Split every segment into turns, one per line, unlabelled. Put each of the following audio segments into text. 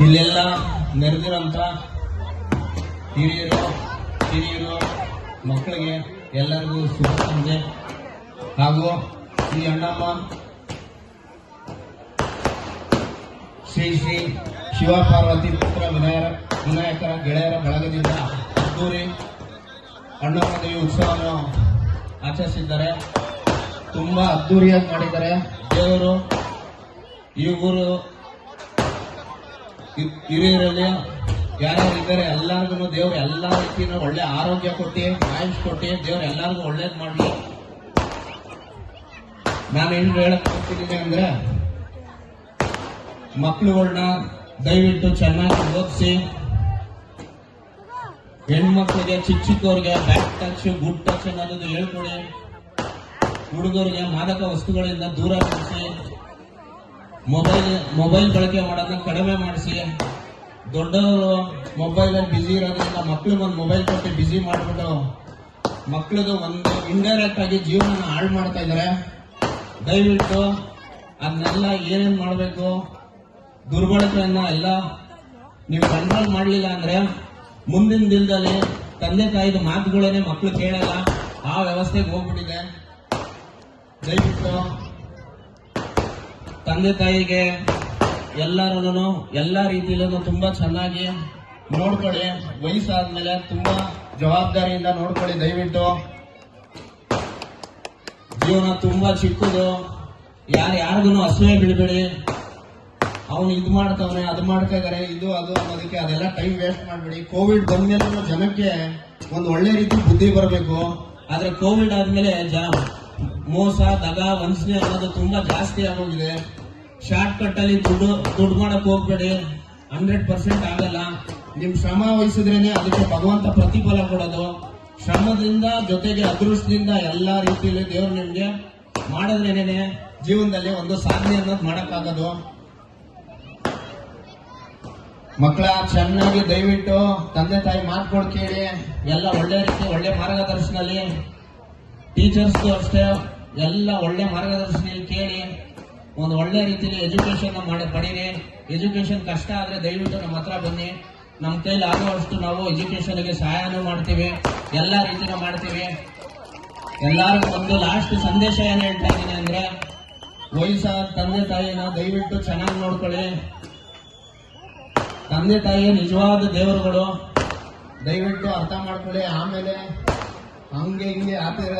ಇಲ್ಲೆಲ್ಲ ನೆರೆದಿರೋಂಥ ಹಿರಿಯರು ಹಿರಿಯರು ಮಕ್ಕಳಿಗೆ ಎಲ್ಲರಿಗೂ ಶುಭ ಸಂಜೆ. ಹಾಗೂ ಶ್ರೀ ಅಣ್ಣಮ್ಮ ಶ್ರೀ ಶ್ರೀ ಶಿವಪಾರ್ವತಿ ಪುತ್ರ ವಿನಾಯಕ ವಿನಾಯಕರ ಗೆಳೆಯರ ಬಳಗದಿಂದ ಅದ್ದೂರಿ ಅಣ್ಣಮದೇವಿ ಉತ್ಸವವನ್ನು ಆಚರಿಸಿದ್ದಾರೆ. ತುಂಬ ಅದ್ದೂರಿಯಾಗಿ ಮಾಡಿದ್ದಾರೆ. ದೇವರು ಈ ಊರು ಹಿರಿಯರಲ್ಲಿ ಯಾರ್ಯಾರು ಇದ್ದಾರೆ ಎಲ್ಲರಿಗೂ ದೇವ್ರು ಎಲ್ಲಾ ರೀತಿಯಿಂದ ಒಳ್ಳೆ ಆರೋಗ್ಯ ಕೊಟ್ಟಿ, ಆಯುಷ್ ಕೊಟ್ಟಿ, ದೇವ್ರು ಎಲ್ಲರಿಗೂ ಒಳ್ಳೇದ್ ಮಾಡಲಿ. ನಾನು ಏನು ಹೇಳಕ್ ಹೋಗ್ತಿದ್ದೀನಿ ಅಂದ್ರೆ ಮಕ್ಳುಗಳನ್ನ ದಯವಿಟ್ಟು ಚೆನ್ನಾಗಿ ಓದಿಸಿ. ಹೆಣ್ಮಕ್ಳಿಗೆ, ಚಿಕ್ಕ ಚಿಕ್ಕವ್ರಿಗೆ ಬ್ಯಾಕ್ ಟಚ್ ಗುಡ್ ಟಚ್ ಅನ್ನೋದು ಹೇಳ್ಕೊಡಿ. ಹುಡುಗರಿಗೆ ಮಾದಕ ವಸ್ತುಗಳಿಂದ ದೂರ ಮಾಡಿಸಿ ಮೊಬೈಲ್ ಮೊಬೈಲ್ ಬಳಕೆ ಮಾಡೋದನ್ನ ಕಡಿಮೆ ಮಾಡಿಸಿ. ದೊಡ್ಡವರು ಮೊಬೈಲ್ ಅಲ್ಲಿ ಬಿಸಿ ಇರೋದ್ರಿಂದ ಮಕ್ಕಳು ಒಂದು ಮೊಬೈಲ್ ಕೊಟ್ಟು ಬಿಸಿ ಮಾಡಿಬಿಟ್ಟು ಮಕ್ಳದು ಒಂದು ಇಂಡೈರೆಕ್ಟ್ ಆಗಿ ಜೀವನ ಹಾಳು ಮಾಡ್ತಾ ಇದ್ದಾರೆ ದಯವಿಟ್ಟು ಅದನ್ನೆಲ್ಲ ಏನೇನು ಮಾಡಬೇಕು, ದುರ್ಬಳಕೆಯನ್ನ ಎಲ್ಲ ನೀವು ಕಂಟ್ರೋಲ್ ಮಾಡಲಿಲ್ಲ ಅಂದ್ರೆ ಮುಂದಿನ ದಿನದಲ್ಲಿ ತಂದೆ ತಾಯಿದ ಮಾತುಗಳೇನೆ ಮಕ್ಕಳು ಕೇಳಲ್ಲ, ಆ ವ್ಯವಸ್ಥೆಗೆ ಹೋಗ್ಬಿಟ್ಟಿದೆ. ದಯವಿಟ್ಟು ತಂದೆ ತಾಯಿಗೆ ಎಲ್ಲರೂ ಎಲ್ಲ ರೀತಿಯಲ್ಲೂ ತುಂಬಾ ಚೆನ್ನಾಗಿ ನೋಡ್ಕೊಳ್ಳಿ. ವಯಸ್ಸಾದ್ಮೇಲೆ ತುಂಬಾ ಜವಾಬ್ದಾರಿಯಿಂದ ನೋಡ್ಕೊಳ್ಳಿ ದಯವಿಟ್ಟು. ಜೀವನ ತುಂಬಾ ಚಿಕ್ಕದು. ಯಾರು ಯಾರಿಗೂ ಅಸೂಯೆ ಬಿಡಬೇಡಿ. ಅವನು ಇದು ಮಾಡ್ತಾವನೆ, ಅದು ಮಾಡ್ತಾ ಇದಾರೆ ಇದು, ಅದು ಅನ್ನೋದಕ್ಕೆ ಅದೆಲ್ಲ ಟೈಮ್ ವೇಸ್ಟ್ ಮಾಡಬೇಡಿ. ಕೋವಿಡ್ ಬಂದ್ಮೇಲೆ ಜನಕ್ಕೆ ಒಂದು ಒಳ್ಳೆ ರೀತಿ ಬುದ್ಧಿ ಬರಬೇಕು. ಆದ್ರೆ ಕೋವಿಡ್ ಆದ್ಮೇಲೆ ಜ ಮೋಸ, ದಗ, ವಂಚನೆ ಅನ್ನೋದು ತುಂಬಾ ಜಾಸ್ತಿ ಆಗೋಗಿದೆ. ಶಾರ್ಟ್ ಕಟ್ ಅಲ್ಲಿ ದುಡ್ಡು ದುಡ್ಡು ಮಾಡಕ್ ಹೋಗ್ಬೇಡಿ. ಹಂಡ್ರೆಡ್ ಪರ್ಸೆಂಟ್ ಆಗಲ್ಲ. ನಿಮ್ ಶ್ರಮ ವಹಿಸಿದ್ರೇನೆ ಅದಕ್ಕೆ ಭಗವಂತ ಪ್ರತಿಫಲ ಕೊಡೋದು. ಶ್ರಮದಿಂದ, ಜೊತೆಗೆ ಅದೃಷ್ಟದಿಂದ ಎಲ್ಲಾ ರೀತಿಯಲ್ಲಿ ದೇವ್ರು ನಿಮ್ಗೆ ಮಾಡಿದ್ರೇನೆ ಜೀವನದಲ್ಲಿ ಒಂದು ಸಾಧನೆ ಅನ್ನೋದು ಮಾಡಕ್ಕಾಗೋದು. ಮಕ್ಕಳ, ಚೆನ್ನಾಗಿ ದಯವಿಟ್ಟು ತಂದೆ ತಾಯಿ ಮಾತ್ಕೊಂಡು ಕೇಳಿ. ಎಲ್ಲ ಒಳ್ಳೆ ರೀತಿ, ಒಳ್ಳೆ ಮಾರ್ಗದರ್ಶನಲ್ಲಿ ಟೀಚರ್ಸ್ ಅಷ್ಟೇ ಎಲ್ಲ ಒಳ್ಳೆ ಮಾರ್ಗದರ್ಶನ ಕೇಳಿ, ಒಂದು ಒಳ್ಳೆ ರೀತಿಯಲ್ಲಿ ಎಜುಕೇಶನ್ ಮಾಡಿ ಪಡೀರಿ. ಎಜುಕೇಶನ್ ಕಷ್ಟ ಆದ್ರೆ ದಯವಿಟ್ಟು ನಮ್ಮ ಹತ್ರ ಬನ್ನಿ. ನಮ್ಮ ಕೈಲಿ ಆಗುವಷ್ಟು ನಾವು ಎಜುಕೇಶನ್ಗೆ ಸಹಾಯನೂ ಮಾಡ್ತೀವಿ. ಎಲ್ಲ ರೀತಿನೂ ಮಾಡ್ತೀವಿ. ಎಲ್ಲರಿಗೂ ಒಂದು ಲಾಸ್ಟ್ ಸಂದೇಶ ಏನು ಹೇಳ್ತಾ ಇದ್ದೀನಿ ಅಂದ್ರೆ ವಯಸ್ಸಾದ ತಂದೆ ತಾಯಿನ ದಯವಿಟ್ಟು ಚೆನ್ನಾಗಿ ನೋಡ್ಕೊಳ್ಳಿ. ತಂದೆ ತಾಯಿ ನಿಜವಾದ ದೇವರುಗಳು, ದಯವಿಟ್ಟು ಅರ್ಥ ಮಾಡ್ಕೊಳ್ಳಿ. ಆಮೇಲೆ ಹಂಗೆ ಹಿಂಗೆ ಆತರ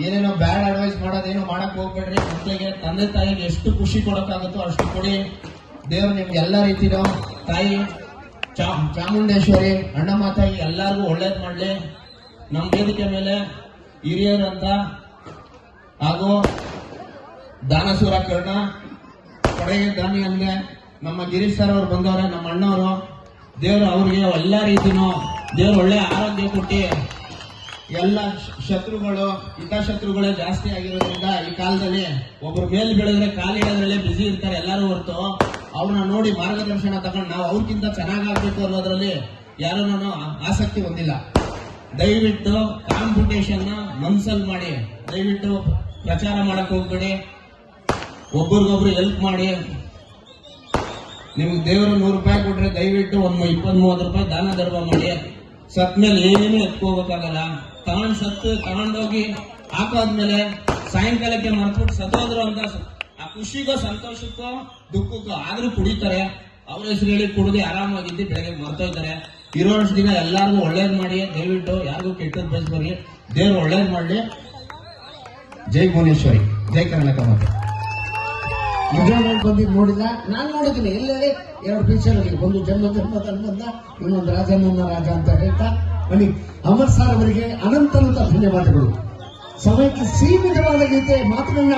ಏನೇನೋ ಬ್ಯಾಡ್ ಅಡ್ವೈಸ್ ಮಾಡೋದೇನೋ ಮಾಡಕ್ ಹೋಗ್ಬೇಡ್ರಿ. ಮಕ್ಕಳಿಗೆ ತಂದೆ ತಾಯಿಗೆ ಎಷ್ಟು ಖುಷಿ ಕೊಡೋಕ್ಕಾಗುತ್ತೋ ಅಷ್ಟು ಕೊಡಿ. ದೇವ್ರು ನಿಮ್ಗೆ ಎಲ್ಲ ರೀತಿನೋ ತಾಯಿ, ಚಾ- ಚಾಮುಂಡೇಶ್ವರಿ ಅಣ್ಣಮ್ಮ ತಾಯಿ ಎಲ್ಲರಿಗೂ ಒಳ್ಳೇದು ಮಾಡ್ಲಿ. ನಮ್ಮ ವೇದಿಕೆ ಮೇಲೆ ಹಿರಿಯರು ಅಂತ ಹಾಗೂ ದಾನಸೂರ ಕರ್ಣ ಕೊಡೆಗೆ ದಾನಿ ಅಂದ್ರೆ ನಮ್ಮ ಗಿರೀಶ್ ಸರ್ ಅವ್ರು ಬಂದವ್ರೆ, ನಮ್ಮ ಅಣ್ಣವರು. ದೇವರು ಅವ್ರಿಗೆ ಎಲ್ಲಾ ರೀತಿನೂ ದೇವ್ರು ಒಳ್ಳೆ ಆರೋಗ್ಯ ಕೊಟ್ಟು ಎಲ್ಲ ಶತ್ರುಗಳು ಶತ್ರುಗಳು, ಹಿತಶತ್ರುಗಳೇ ಜಾಸ್ತಿ ಆಗಿರೋದ್ರಿಂದ ಈ ಕಾಲದಲ್ಲಿ ಒಬ್ರು ಮೇಲ್ ಬೆಳೆದ್ರೆ ಕಾಲಿಡೋದ್ರಲ್ಲೇ ಬಿಸಿ ಇರ್ತಾರೆ ಎಲ್ಲರೂ ಹೊರತು. ಅವ್ರನ್ನ ನೋಡಿ ಮಾರ್ಗದರ್ಶನ ತಗೊಂಡು ನಾವು ಅವ್ರಿಗಿಂತ ಚೆನ್ನಾಗಾಗಬೇಕು ಅನ್ನೋದ್ರಲ್ಲಿ ಯಾರೂ ಆಸಕ್ತಿ ಹೊಂದಿಲ್ಲ. ದಯವಿಟ್ಟು ಕಾಂಪಿಟೇಷನ್ನ ನ ಮನ್ಸಲ್ಲಿ ಮಾಡಿ, ದಯವಿಟ್ಟು ಪ್ರಚಾರ ಮಾಡಕ್ ಹೋಗ್ಬೇಡಿ. ಒಬ್ರಿಗೊಬ್ರು ಹೆಲ್ಪ್ ಮಾಡಿ. ನಿಮ್ಗೆ ದೇವರು ನೂರು ರೂಪಾಯಿ ಕೊಟ್ರೆ ದಯವಿಟ್ಟು ಒಂದು ಇಪ್ಪತ್ತ್ ಮೂವತ್ತು ರೂಪಾಯಿ ದಾನ ಧರ್ಮ ಮಾಡಿ. ಸತ್ ಮೇಲೆ ಏನೇನು ಎತ್ಕೋಬೇಕಾಗಲ್ಲ ತಗೊಂಡ್ ಸತ್ತು ತಗೊಂಡೋಗಿ ಹಾಕಾದ್ಮೇಲೆ ಸಾಯಂಕಾಲಕ್ಕೆ ಮರ್ಬಿಟ್ಟು ಸತ್ತೋದ್ರು ಅಂತ ಆ ಖುಷಿಗೋ, ಸಂತೋಷಕ್ಕೋ, ದುಃಖಕ್ಕೋ ಆದ್ರೂ ಕುಡಿತಾರೆ. ಅವ್ರ ಹೆಸರು ಹೇಳಿ ಕುಡಿದು ಆರಾಮಾಗಿದ್ದು ಬೆಳಗ್ಗೆ ಇರೋ ಇರೋಷ್ಟು ದಿನ ಎಲ್ಲಾರ್ಗು ಒಳ್ಳೇದ್ ಮಾಡಿ, ದಯವಿಟ್ಟು ಯಾರಿಗೂ ಕೆಟ್ಟದ್ ಬರ್ಲಿ ದೇವ್ರು ಒಳ್ಳೇದ್ ಮಾಡ್ಲಿ. ಜೈ ಭುವನೇಶ್ವರಿ. ಜೈ ಕರ್ನಾಟಕ ಮಾತೆ.
ನಿಜವಾಗಿ ಬಂದಿದ್ದು ನೋಡಿಲ್ಲ. ನಾನು ನೋಡಿದ್ದೀನಿ. ಎಲ್ಲೇ ಎರಡು ಪಿಕ್ಚರ್ ಒಂದು ಜನ್ಮ ಜನ್ಮ ಬಂದ, ಇನ್ನೊಂದು ನನ್ನ ರಾಜ ಅಂತ ಹೇಳ್ತಾ ಬನ್ನಿ. ಅಮರ್ ಸಾರ್ ಅವರಿಗೆ ಅನಂತ ಧನ್ಯವಾದಗಳು. ಸಮಯಕ್ಕೆ ಸೀಮಿತವಾದ ಗೀತೆ, ಮಾತುಗಳನ್ನ